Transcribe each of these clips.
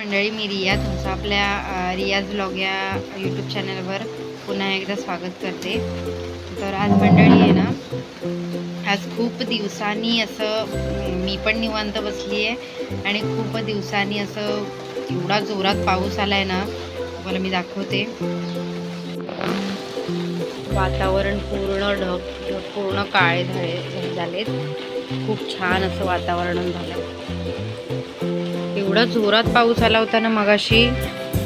मंडळी मी रिया तुमचं आपल्या रियाज ब्लॉग या यूट्यूब चॅनलवर पुन्हा एकदा स्वागत करते. तर आज मंडळी आहे ना आज खूप दिवसांनी असं मी पण निवांत बसली आहे आणि खूप दिवसांनी असं एवढा जोरात पाऊस आलाय ना तुम्हाला मी दाखवते. वातावरण पूर्ण ढग पूर्ण काळे झाले झालेत. खूप छान असं वातावरण झालं एवढा जोरात पाऊस आला होता ना मगाशी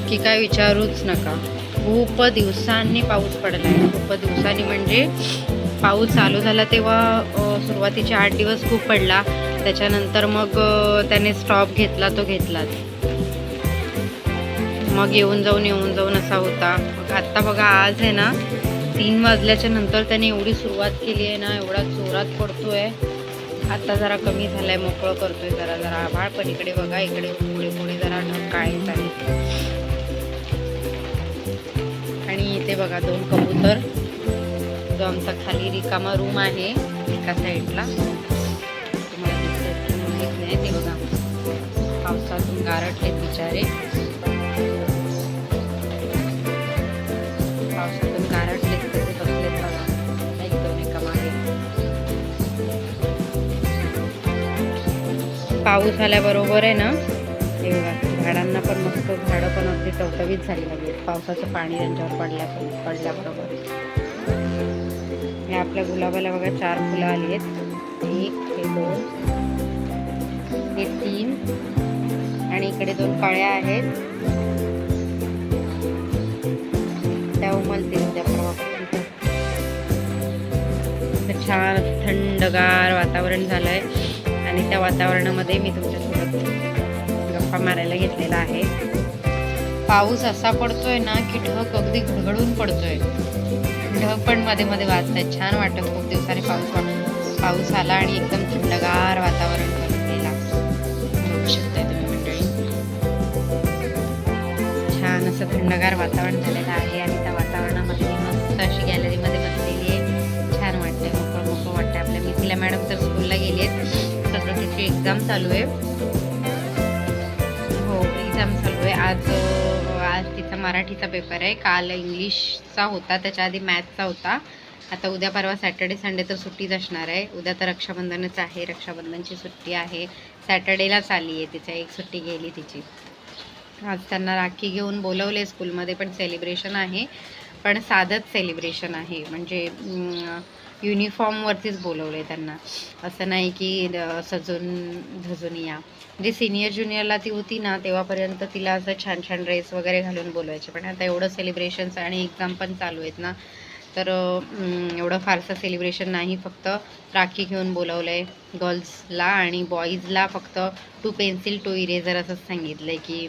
की काय विचारूच नका. खूप दिवसांनी पाऊस पडला आहे खूप दिवसांनी म्हणजे पाऊस चालू झाला तेव्हा सुरुवातीचे आठ दिवस खूप पडला. त्याच्यानंतर मग त्याने स्टॉप घेतला तो घेतलाच. मग येऊन जाऊन येऊन जाऊन असा होता. मग आत्ता बघा आज आहे ना तीन वाजल्याच्या नंतर त्याने एवढी सुरुवात केली आहे ना एवढा जोरात पडतोय. आता जरा कमी झालाय मोकळं करतोय जरा जरा आभाळ पण इकडे बघा इकडे पुढे पुढे जरा ढग काळे झाले आणि इथे बघा दोन कबूतर. जो आमचा खाली रिकामा रूम आहे एका साईडला तुम्हाला माहीत नाही ते बघा. पावसातून गारटलेत बिचारे. पाऊस आल्याबरोबर आहे ना हे झाडांना पण मस्त झाडं पण अगदी टवटवीत झाली लागली पावसाचं पाणी त्यांच्यावर पडल्या पडल्याबरोबर. हे आपल्या गुलाबाला बघा चार फुलं आली आहेत. एक हे दोन हे तीन आणि इकडे दोन काळ्या आहेत. त्या उमलतील त्या परवापासून छान थंडगार वातावरण झालंय. आणि त्या वातावरणामध्ये मी तुमच्यासोबत गप्पा मारायला घेतलेला आहे. पाऊस असा पडतोय ना की ढग अगदी घडघडून पडतोय. ढग पण मध्ये मध्ये वाजतायत छान वाटतं. खूप दिवसांनी पाऊस पड- पाऊस आला आणि एकदम थंडगार वातावरण बनलेला बघू शकताय तुम्ही मंडळी. छान असं थंडगार वातावरण झालेलं आहे आणि त्या वातावरणामध्ये मी मस्त अशी गॅलरीमध्ये बसलेली आहे. छान वाटतंय. मोकळं मोकळं वाटतंय आपल्या मिथिला मॅडम तर स्कूलला सगळं एक्झाम चालू आहे. हो एक्झाम चालू आहे. आज आज तिचा मराठीचा पेपर आहे. काल इंग्लिशचा होता त्याच्या आधी मॅथ्सचा होता. आता उद्या परवा सॅटर्डे संडे तर सुट्टीच असणार आहे. उद्या तर रक्षाबंधनच आहे. रक्षाबंधनची सुट्टी आहे. सॅटर्डेलाच आली आहे तिचा एक सुट्टी गेली तिची. आज त्यांना राखी घेऊन बोलवले स्कूलमध्ये पण सेलिब्रेशन आहे. पण साधंच सेलिब्रेशन आहे. म्हणजे युनिफॉर्मवरतीच बोलवलं आहे त्यांना. असं नाही की सजून झजून या. म्हणजे सिनियर ज्युनियरला ती होती ना तेव्हापर्यंत तिला असं छान छान ड्रेस वगैरे घालून बोलवायचे. पण आता एवढं सेलिब्रेशन्स आणि एक्झाम पण चालू आहेत ना तर एवढं फारसं सेलिब्रेशन नाही. फक्त राखी घेऊन बोलवलं आहे गर्ल्सला आणि बॉईजला फक्त टू पेन्सिल टू इरेझर असंच सांगितलं आहे की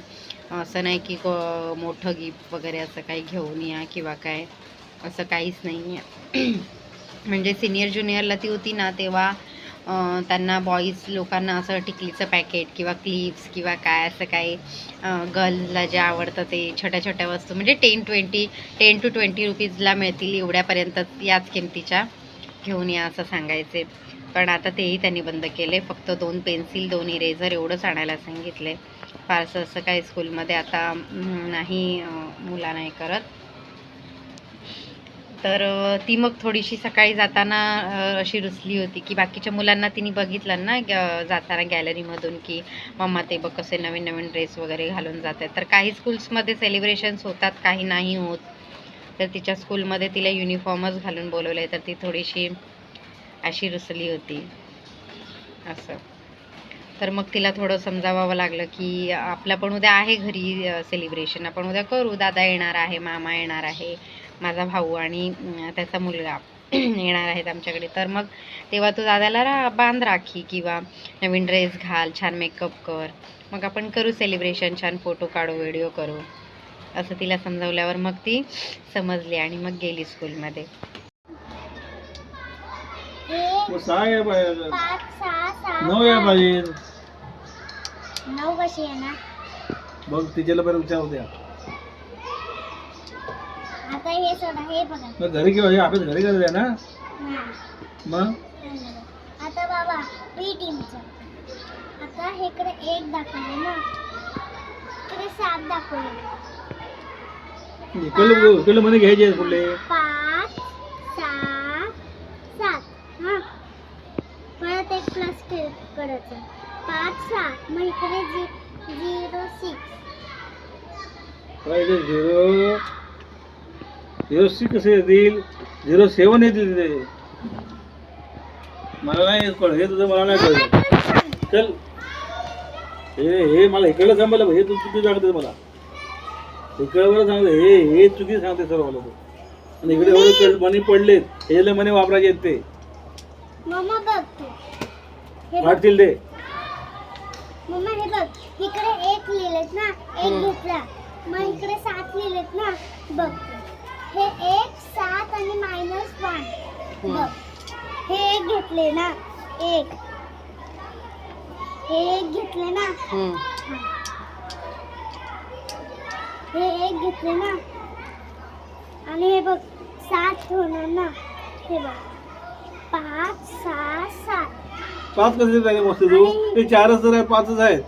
असं नाही की क- मोठं गिफ्ट वगैरे असं काही घेऊन या किंवा काय. असं काहीच नाही आहे. म्हणजे सिनियर ज्युनियरला ती होती ना तेव्हा त्यांना बॉईज लोकांना असं टिकलीचं पॅकेट किंवा क्लिप्स किंवा काय असं काही गर्ल्सला जे आवडतं ते छोट्या छोट्या वस्तू म्हणजे ten twenty ten to twenty रुपीजला मिळतील एवढ्यापर्यंत याच किमतीच्या घेऊन या असं सांगायचे. पण आता तेही त्यांनी बंद केले. फक्त दोन पेन्सिल दोन इरेझर एवढंच आणायला सांगितले. फारसं असं काही स्कूलमध्ये आता नाही मुलांना हे करत. तर ती मग थोडीशी सकाळी जाताना अशी रुसली होती की बाकीच्या मुलांना तिने बघितलं ना ग- जाताना गॅलरीमधून की मम्मा ते बघ कसे नवीन नवीन ड्रेस वगैरे घालून जात आहेत तर काही स्कूल्समध्ये सेलिब्रेशन्स होतात काही नाही होत. तर तिच्या स्कूलमध्ये तिला युनिफॉर्मच घालून बोलवलं आहे तर ती थोडीशी अशी रुसली होती. असं. तर मग तिला थोडं समजावावं लागलं की आपलं पण उद्या आहे घरी सेलिब्रेशन. आपण उद्या करू दादा येणार आहे मामा येणार आहे. माझा भाऊ आणि त्याचा मुलगा येणार आहेत आमच्याकडे. तर मग तेव्हा तू दादाला रा बांध राखी किंवा नवीन ड्रेस घाल छान मेकअप कर. मग आपण करू सेलिब्रेशन छान फोटो काढू व्हिडिओ करू. असं तिला समजावल्यावर मग ती समजली आणि मग गेली स्कूलमध्ये नऊ बघ तिच्याला बरं विचार द्या. आता हे सोडा हे बघा. मग घरी किंवा हे घरी करायचा ना मग. आता बाबा बी टीमचं आता इकडे एक दाखवलं ना. इकडे दाखवले इकडले इकडले म्हणे घ्यायचे कुठले? पाच सहा सात. हा. परत एक प्लस करायचं. पाच सहा. मग इकडे zero six zero zero six कसे येतील? झिरो सेवन येतील तिथे. मला नाही कळ हे तुझं मला नाही कळलं. चल. हे हे मला इकडलं सांगायला हे तू चुकी सांगते मला. इकडे सांगते हे हे चुकी सांगते सर्व मला तू आणि इकडे एवढे मनी पडलेत. हे मनी वापरायचे आहेत ते. वाटतील ते. मम्मा हे बघ. इकडे एक लिहिलेत ना एक घेतला मग इकडे सात लिहिलेत ना. बघ. हे एक सात आणि मायनस वन हे. एक घेतले ना. एक. हे एक घेतले ना. हम्म. हा. एक घेतले ना. आणि हे बघ सात होणार ना. हे बघ. पाच सहा सात. पाच कसे झाले मस्त तू? ते चारच तर आहे पाचच आहेत.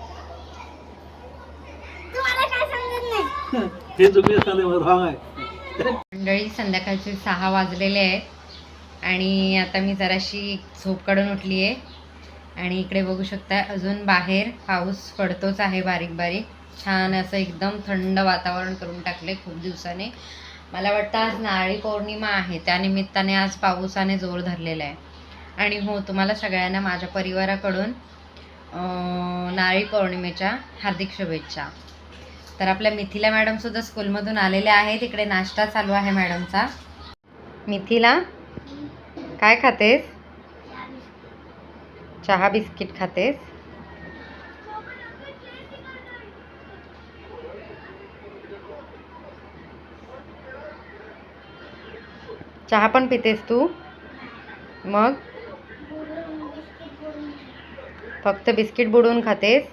तुम्हाला काय समजत नाही? हे चुकी सांगते रॉंग आहे. मंडळी संध्याकाळचे सहा वाजलेले आहेत आणि आता मी जराशी झोप काढून उठली आहे आणि इकडे बघू शकता अजून बाहेर पाऊस पडतोच आहे बारीक बारीक. छान असं एकदम थंड वातावरण करून टाकले खूप दिवसाने. मला वाटतं आज नारळी पौर्णिमा आहे त्यानिमित्ताने आज पावसाने जोर धरलेला आहे. आणि हो तुम्हाला सगळ्यांना माझ्या परिवाराकडून नारळी पौर्णिमेच्या हार्दिक शुभेच्छा. तर आपल्या मिथिला मॅडमसुद्धा स्कूलमधून आलेल्या आहेत. इकडे नाश्ता चालू आहे मॅडमचा मिथिला काय खातेस? चहा बिस्किट खातेस? चहा पण पितेस तू? मग? फक्त बिस्किट बुडवून खातेस?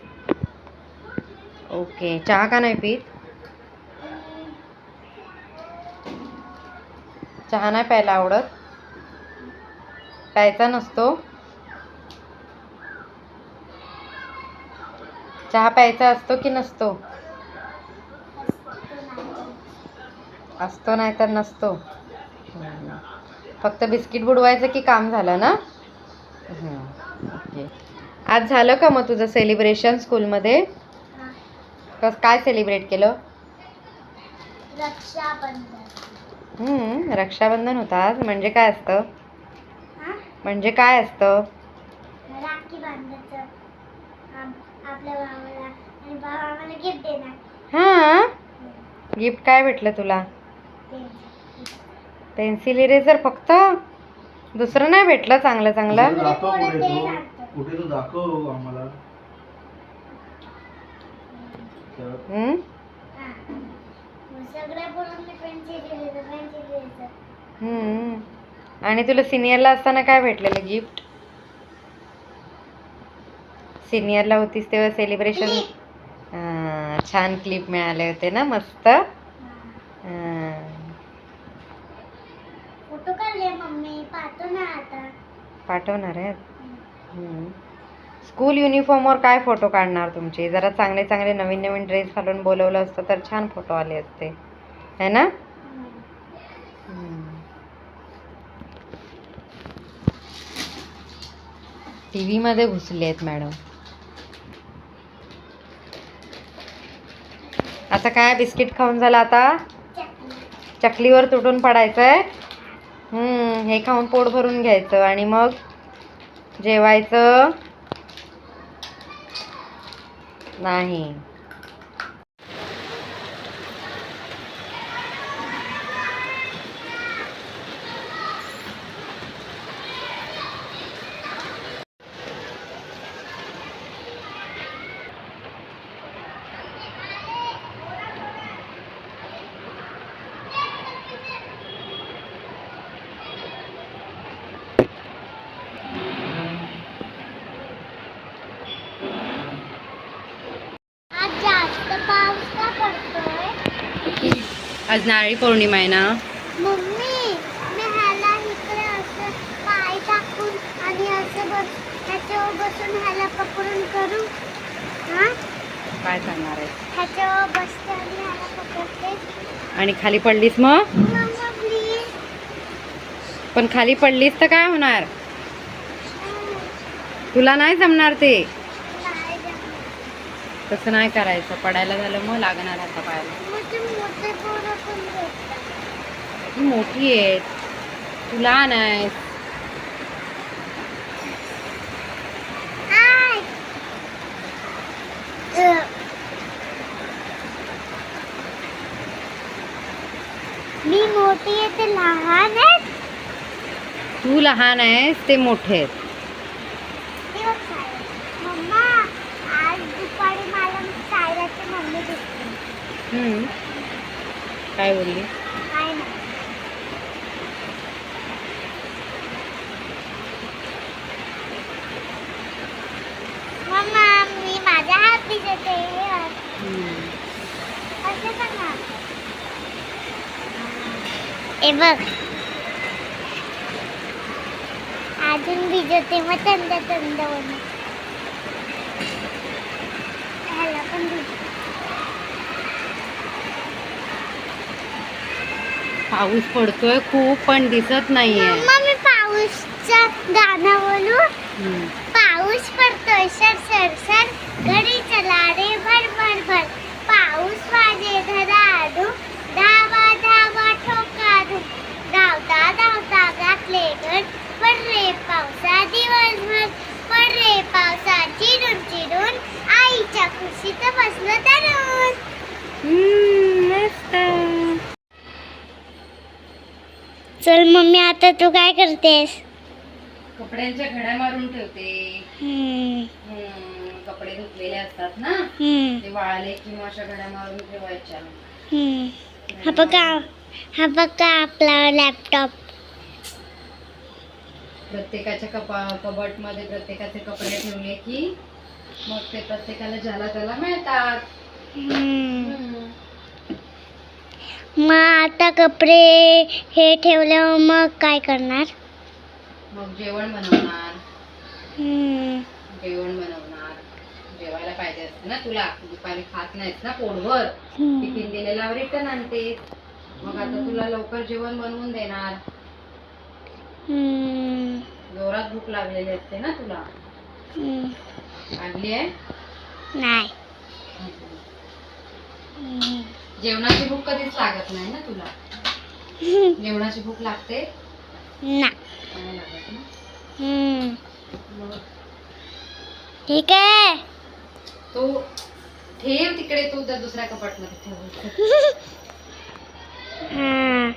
ओके चहा का नाही पीत? चहा नाही प्यायला आवडत. प्यायचा नसतो. चहा प्यायचा असतो की नसतो? असतो नाही तर नसतो. फक्त बिस्किट बुडवायचं की काम झालं ना? ओके. आज झालं का मग तुझं सेलिब्रेशन स्कूलमध्ये कस काय सेलिब्रेट केलं? रक्षाबंधन. हम्म, रक्षाबंधन होतं आज. म्हणजे काय असतं? हा? म्हणजे काय असतं? राखी बांधायचं. आम- आपल्या भावाला. आणि भाव आम्हाला गिफ्ट देणार. हां? गिफ्ट काय भेटलं तुला? पेन्सिल इरेझर फक्त? दुसरं नाही भेटलं चांगलं चांगलं हम्म? मग सगळ्या पोरांनी पेन्सिल घ्यायचं पेन्सिल घ्यायचं. हम्म. आणि तुला सिनियरला असताना काय भेटलेलं गिफ्ट सिनियरला होतीस तेव्हा सेलिब्रेशन छान क्लिप मिळाले होते ना मस्त. हां. फोटो काढले मम्मी पाहतो ना आता. पाठवणार हम्म. स्कूल युनिफॉर्मवर काय फोटो काढणार तुमचे? जरा चांगले चांगले नवीन नवीन ड्रेस घालून बोलवलं असतं तर छान फोटो आले असते. है ना? टी व्हीमध्ये घुसले आहेत मॅडम. आता काय बिस्किट खाऊन झालं आता? चकलीवर तुटून पडायचं आहे हे खाऊन पोट भरून घ्यायचं आणि मग जेवायचं. नाही आज जास्त पाऊस का पडतोय आज नारळी पौर्णिमा आहे ना? मम्मी मी ह्याला इकडे असं पाय टाकून आणि असं बस ह्याच्यावर बसून ह्याला पकडून करू. हा? काय करणार आहे? ह्याच्यावर बसते आणि आणि खाली पडलीस मग? मम्मा प्लीज पण खाली पडलीस तर काय होणार? तुला नाही जमणार ते. तसं नाही करायचं. पडायला झालं मग लागणार आता ती मोठी आहे तू लहान आहेस. मी मोठी आहे ते लहान आहे तू लहान आहेस ते मोठे आहेत ते बघ सायरा. मम्मा आज दुपारी मला सायराची मम्मी दिसली हम्म. काय बोलली? मम्मा मी माझ्या हात सांगा. ए बघ. अजून भिजवते मग थंड थंड ह्याला पण भिजवते. पाऊस पडतोय खूप पण दिसत नाहीये मम्मा मी पाऊसचं गाणं बोलू हम्म. पाऊस पडतोय सर सर सर घरी चला रे भर भर भर पाऊस वाजे धडाडू धावा धावा ठोका धू धावता धावता घातले घर पड रे पावसा दिवसभर पड रे पावसा चिडून चिडून आईच्या खुशीत बसलो तरुण हम्म, मस्त चल मम्मी आता तू काय करतेस? कपड्यांच्या घड्या मारून ठेवते. हम्म, हम्म, कपडे धुतलेले असतात ना? हम्म, ते वाळले की मग अशा घड्या मारून ठेवायच्या. हम्म. हा बघा. हा बघा आपला लॅपटॉप प्रत्येकाच्या कपा कबटमध्ये प्रत्येकाचे कपडे ठेवले की मग ते प्रत्येकाला ज्याला त्याला मिळतात. हम्म. मग आता कपडे हे ठेवल्यावर मग काय करणार? मग जेवण बनवणार. हम्म. जेवण बनवणार. जेवायला पाहिजे असते ना तुला. दुपारी खात नाहीस ना पोटभर. हम्म. टिफिन दिलेला रिटर्न आणते. मग आता तुला लवकर जेवण बनवून देणार. हम्म. जोरात भूक लागलेली असते ना तुला. हम्म. लागली आहे? नाही. हम्म. जेवणाची भूक कधीच लागत नाही ना तुला? जेवणाची भूक लागते? नाही नाही लागत ना? हम्म. मग? ठीक आहे. तो ठेव तिकडे तू तर दुसऱ्या कपाटमध्ये ठेव. हा.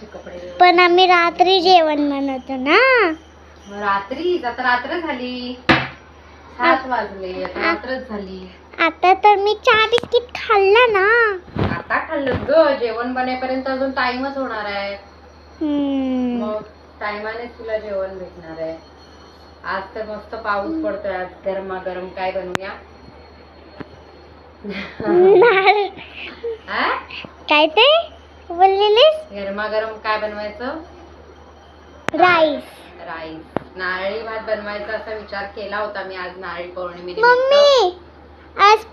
ते कपडे पण आम्ही रात्री जेवण बनवतो ना. मग रात्री आता रात्र झाली. सात वाजले आता रात्रच झाली. आता तर मी चहा बिस्किट खाल्ला ना. आता खाल्लं ग जेवण बनेपर्यंत अजून टाइमच होणार आहे. हम्म. मग टायमानेच तुला जेवण भेटणार आहे. आज तर मस्त पाऊस पडतोय आज गरमा गरम काय बनवूया? नाही. हा? काय ते बोललेलीस? गरमागरम काय बनवायचं? राईस. राईस. नारळी भात बनवायचा असा विचार केला होता मी आज नारळी पौर्णिमेनिमित्त. मम्मी! आज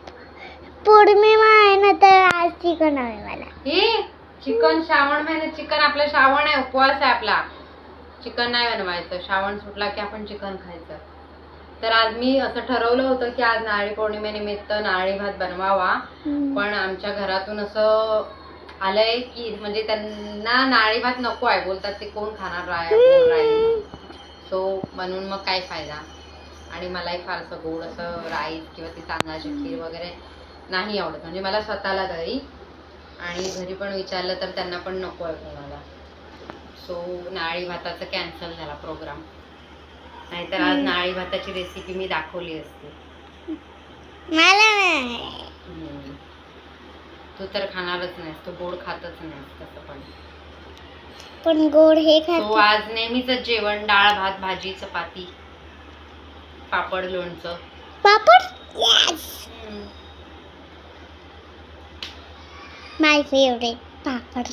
पौर्णिमा आहे ना तर आज चिकन हवे मला. हे? चिकन श्रावण महिन्यात चिकन आपलं श्रावण आहे उपवास आहे आपला. चिकन नाही बनवायचं श्रावण सुटला की आपण चिकन खायचं. तर आज मी असं ठरवलं होतं की आज नारळी पौर्णिमेनिमित्त नारळी भात बनवावा. पण आमच्या घरातून असं आलंय की म्हणजे त्यांना नारळी भात नको आहे. बोलतात ते कोण खाणार राईस सो म्हणून मग काय फायदा? आणि मलाही फारसं गोड असं राईस किंवा ती तांदळाची खीर वगैरे नाही आवडत. म्हणजे मला स्वतःला तरी आणि घरी पण विचारलं तर त्यांना पण नको आहे कोणाला. सो नारळी भाताचा कॅन्सल झाला प्रोग्राम नाहीतर आज नारळी भाताची रेसिपी मी दाखवली असती. नाही. तू तर खाणारच नाहीस तू गोड खातच नाहीस तसं पण. पण गोड हे खात. आज नेहमीच जेवण डाळ भात भाजी चपाती. पापड लोणचं. पापड? My favourite papad.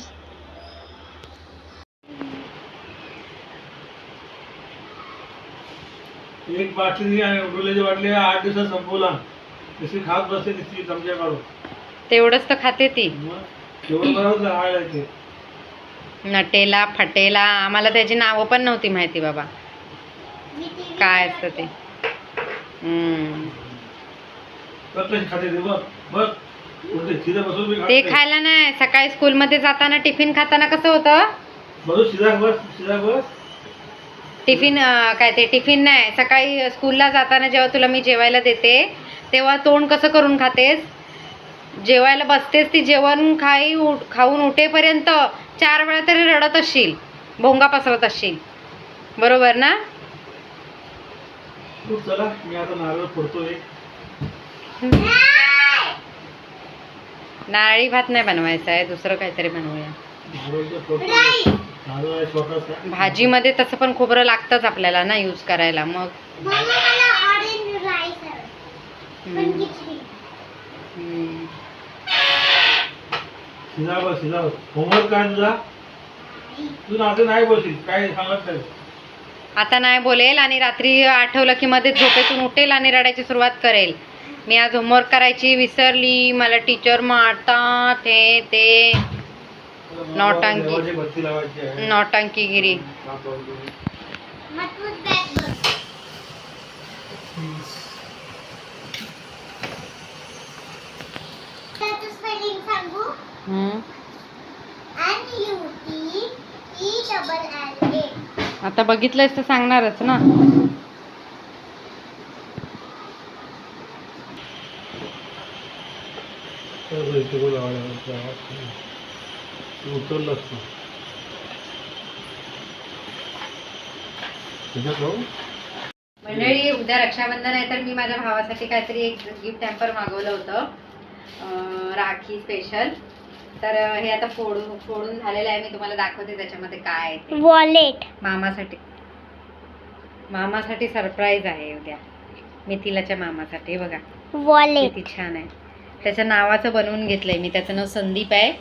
एक बाटली आणि उरलेली बाटली आठ दिवसात संपवला. जशी खात बसते तिची चमच्या काढून तेवढंच तर खाते ती. बरोबर नटेला फटेला आम्हाला त्याची नावं पण नव्हती माहिती बाबा. काय असतं ते हम्म. बघ कशी खाते ते. खायला नाही. सकाळी स्कूलमध्ये जाताना टिफिन खाताना कसं होतं? टिफिन काय ते टिफिन नाही. सकाळी स्कूलला जाताना जेव्हा तुला मी जेवायला देते तेव्हा तोंड कसं करून खातेस? जेवायला बसतेस ती जेवण खाई उठ खाऊन उठेपर्यंत चार वेळा तरी रडत असशील. भोंगा पसरत असशील. बरोबर ना? तू चला मी आता नारळ फोडतोय नारळी भात नाही बनवायचा आहे दुसरं काहीतरी बनवूया नारळचं फोडतोय. राईस नारळ आहे छोटासा भाजीमध्ये तसं पण खोबरं लागतंच आपल्याला ना यूज करायला मग मला ऑरेंज राईस हवं पण हम्म. खिचडी हम्म. सीधा बस सीधा बस होमवर्क काय तुझा तू नाही बोलशील काय सांगत नाही आता नाही बोलेल आणि रात्री आठवलं की मध्ये झोपेतून उठेल आणि रडायची सुरुवात करेल. मी आज होमवर्क करायची विसरली. मला टीचर मारतात. हे ते. नौटंकी. नौटंकीगिरी. मजबूत आता बघितलंयस तर सांगणारच ना. मंडळी उद्या रक्षाबंधन आहे तर मी माझ्या भावासाठी काहीतरी एक गिफ्ट हॅम्पर मागवलं होतं. राखी स्पेशल तर हे आता फोडून फोडून झालेलं आहे. मी तुम्हाला दाखवते त्याच्यामध्ये काय आहे ते. वॉलेट. मामासाठी. मामासाठी सरप्राईज आहे उद्या. मिथिलाच्या मामासाठी हे बघा. वॉलेट. किती छान आहे. त्याच्या नावाचं बनवून घेतलंय मी. त्याचं नाव संदीप आहे.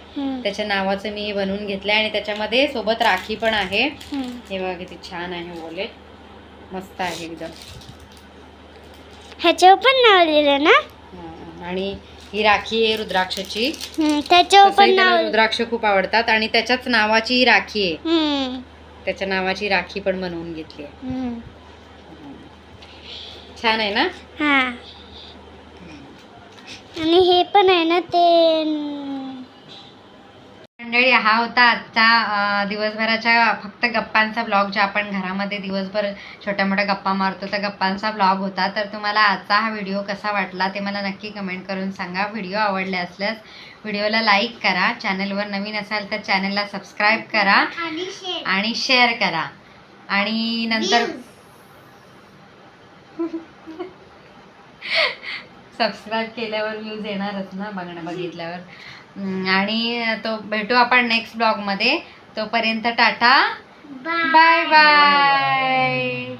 त्याच्या नावाचं मी हे बनवून घेतलंय. आणि त्याच्यामध्ये सोबत राखी पण आहे. हे बघा किती छान आहे वॉलेट. मस्त आहे एकदम. ह्याच्यावर पण नाव लिहिलं ना? हा, आणि ही राखी आहे रुद्राक्षची. त्याच्यावर तसंही त्याला रुद्राक्ष खूप आवडतात आणि त्याच्याच नावाची ही राखी आहे. त्याच्या नावाची राखी पण बनवून घेतली आहे. छान आहे ना? हा. आणि हे पण आहे ना ते मंडळी हा होता आजचा दिवसभराच्या फक्त गप्पांचा ब्लॉग जे आपण घरामध्ये दिवसभर छोट्या मोठ्या गप्पा मारतो त्या गप्पांचा ब्लॉग होता. तर तुम्हाला आजचा हा व्हिडिओ कसा वाटला ते मला नक्की कमेंट करून सांगा. व्हिडिओ आवडले असल्यास व्हिडिओला लाईक करा. चॅनलवर नवीन असाल तर चॅनलला सबस्क्राईब करा आणि शेअर करा. आणि नंतर सबस्क्राईब केल्यावर व्ह्यूज येणारच ना बघणं बघितल्यावर. आणि तो भेटू आपण नेक्स्ट ब्लॉगमध्ये तोपर्यंत टाटा. Bye bye bye